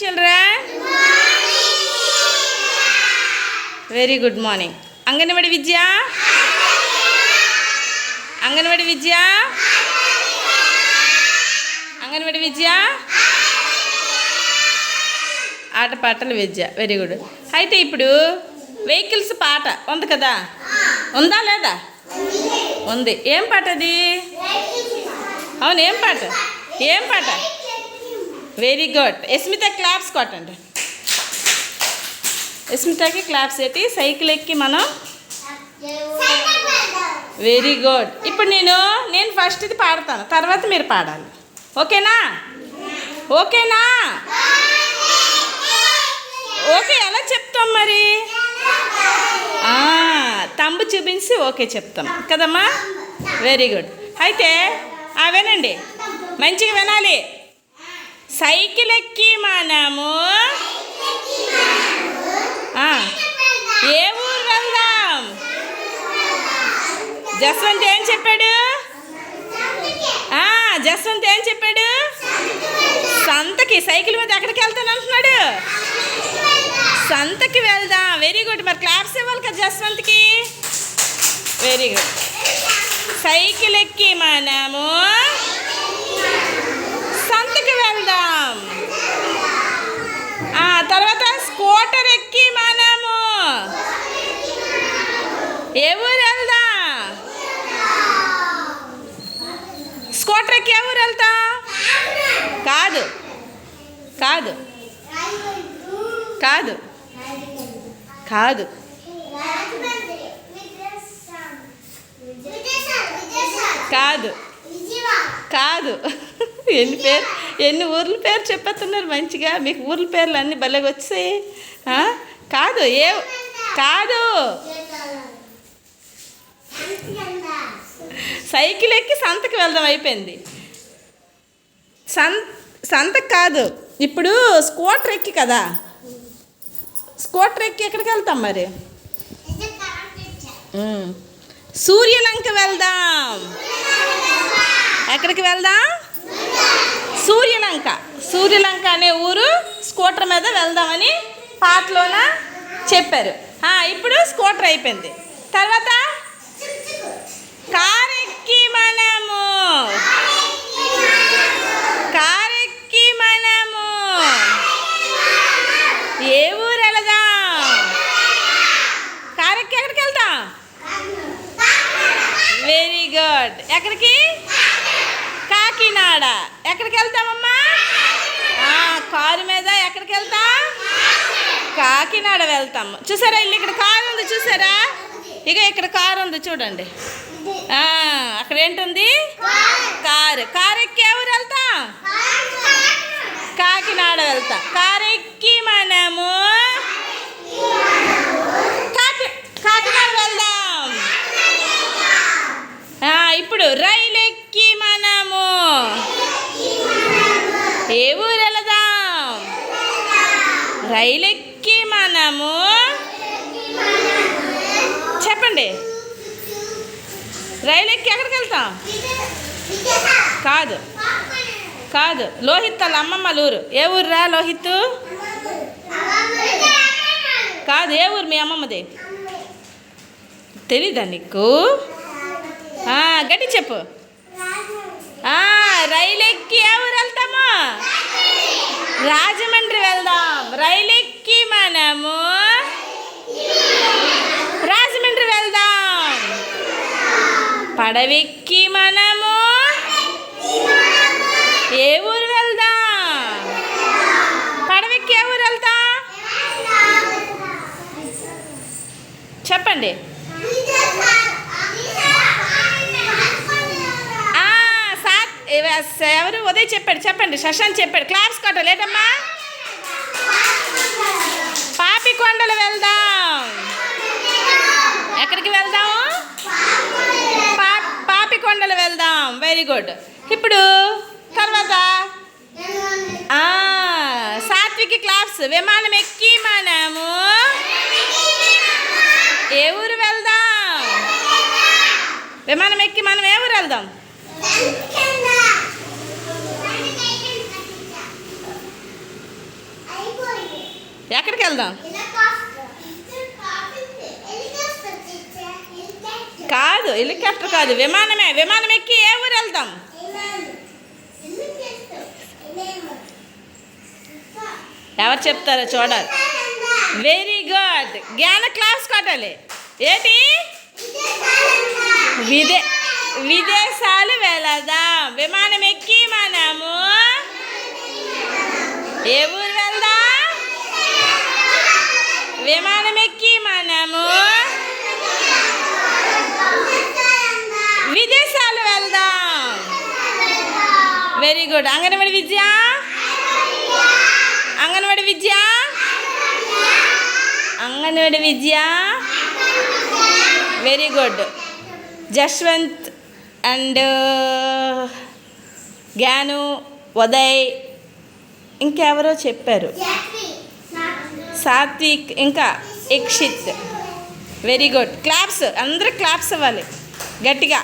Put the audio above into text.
Children very good morning anganwadi విద్య? అంగన్వాడి విద్య? అంగన్వాడి విద్య? ఆటపాటల విద్య. వెరీ గుడ్ అయితే ఇప్పుడు వెహికల్స్ పాట ఉంది కదా? ఉందా లేదా? ఉంది. ఏం పాట అది? అవును ఏం పాట? ఏం పాట? Very good. ఎస్మిత క్లాప్స్ కొట్టండి. ఎస్మితకి క్లాప్స్ పెట్టి సైకిల్ ఎక్కి మనం వెరీ గుడ్. ఇప్పుడు నేను నేను ఫస్ట్ ఇది పాడతాను. తర్వాత మీరు పాడాలి. ఓకేనా? ఓకేనా? ఓకే ఎలా చెప్తాం మరి? తంబు చూపించి ఓకే చెప్తాం. కదమ్మా? Very good. అయితే అవేనండి వినండి. మంచిగా వినాలి. సైకిల్ ఎక్కి మనము ఏ ఊరు వెళ్దాం? జస్వంత్ ఏం చెప్పాడు? జస్వంత్ ఏం చెప్పాడు? సంతకి సైకిల్ మీద ఎక్కడికి వెళ్తాను అంటున్నాడు. సంతకి వెళ్దాం. వెరీ గుడ్ మరి క్లాప్స్ ఇవ్వాలి కదా జస్వంత్కి? వెరీ గుడ్ సైకిల్ ఎక్కి మనము. వెళ్దాం. ఆ తర్వాత స్కూటర్ ఎక్కి మనము. ఏ ఊరు వెళ్దాం? స్కూటర్ ఎక్కి ఏ ఊరు వెళ్తాం? కాదు. కాదు. కాదు. కాదు. కాదు. కాదు. ఎన్ని పేరు? ఎన్ని ఊర్ల పేరు చెప్పేస్తున్నారు మంచిగా? మీకు ఊర్ల పేర్లు అన్నీ భలేగా వచ్చాయి. కాదు ఏ కాదు. సైకిల్ ఎక్కి సంతకి వెళ్దాం అయిపోయింది. సం సంతకు కాదు ఇప్పుడు స్కూటర్ ఎక్కి కదా? స్కూటర్ ఎక్కి ఎక్కడికి వెళ్తాం మరి? సూర్యలంక వెళ్దాం. ఎక్కడికి వెళ్దాం? సూర్యలంక సూర్యలంక అనే ఊరు స్కూటర్ మీద వెళ్దామని పాటలోన చెప్పారు. ఇప్పుడు స్కూటర్ అయిపోయింది. తర్వాత కారెక్కి మనము. కారెక్కి మనము. ఏ ఊరు వెళదాం? కారెక్కి ఎక్కడికి వెళ్తాం? Very good. ఎక్కడికి? కాకినాడ. ఎక్కడికి వెళ్తామమ్మా? కారు మీద ఎక్కడికి వెళ్తా? కాకినాడ వెళ్తాము చూసారా ఇల్లు ఇక్కడ కారు ఉంది చూసారా? ఇక ఇక్కడ కారు ఉంది చూడండి. ఆ, అక్కడ ఏంటుంది? కారు. కారు ఎక్కి ఎవరు వెళ్తాం? కాకినాడ వెళ్తాం. కారు ఎక్కి మనము కాకి కాకినాడ వెళ్దాం ఆ, ఇప్పుడు రైలు ఎక్కి మనము ఏ ఊరు వెళదాం రైలు మనము. చెప్పండి. రైలు ఎక్కి ఎక్కడికి వెళ్తాం కాదు. కాదు. లోహిత్ వాళ్ళ అమ్మమ్మ ఊరు. ఏ ఊరురా లోహిత్? కాదు ఏ ఊరు మీ అమ్మమ్మది? తెలీదా నీకు? గట్టి చెప్పు. రైలెక్కి రైలు ఎక్కి ఏ ఊరు వెళ్తామా? రాజమండ్రి వెళ్దాం. రైలు ఎక్కి మనము రాజమండ్రి వెళ్దాం. పడవెక్కి మనము ఏ ఊరు వెళ్దాం? పడవెక్కి ఏ ఊరు వెళ్తా? చెప్పండి. ఎవరు? ఉదయ్ చెప్పాడు చెప్పండి. శశాంత్ చెప్పాడు. క్లాప్స్ కొట్ట లేదమ్మా. పాపి కొండలు వెళ్దాం. ఎక్కడికి వెళ్దాం? పా పాపి కొండలు వెళ్దాం. వెరీ గుడ్ ఇప్పుడు తర్వాత ఆ, సాత్వికి క్లాప్స్. విమానం ఎక్కి మనము ఏ ఊరు వెళ్దాం? విమానం ఎక్కి మనం ఏ ఊరు వెళ్దాం? ఎక్కడికి వెళ్దాం? కాదు హెలికాప్టర్ కాదు విమానమే. విమానం ఎక్కి ఏ ఊరు వెళ్దాం? ఎవరు చెప్తారో చూడాలి. వెరీ గుడ్ జ్ఞాన క్లాస్ కొట్టాలి. ఏంటి? విదే విదేశాలు వెళదాం. విమానం ఎక్కి మనము ఏ విదేశాలు వెళ్దాం? వెరీ గుడ్ అంగన్వాడి విద్య? అంగన్వాడి విద్య? అంగన్వాడి విద్య? Very good Jashwanth and Gnanu Uday ఇంకెవరో చెప్పారు? సాత్విక్ ఇంకా ఇక్షిత్. వెరీ గుడ్ క్లాప్స్ అందరూ క్లాప్స్ ఇవ్వాలి గట్టిగా.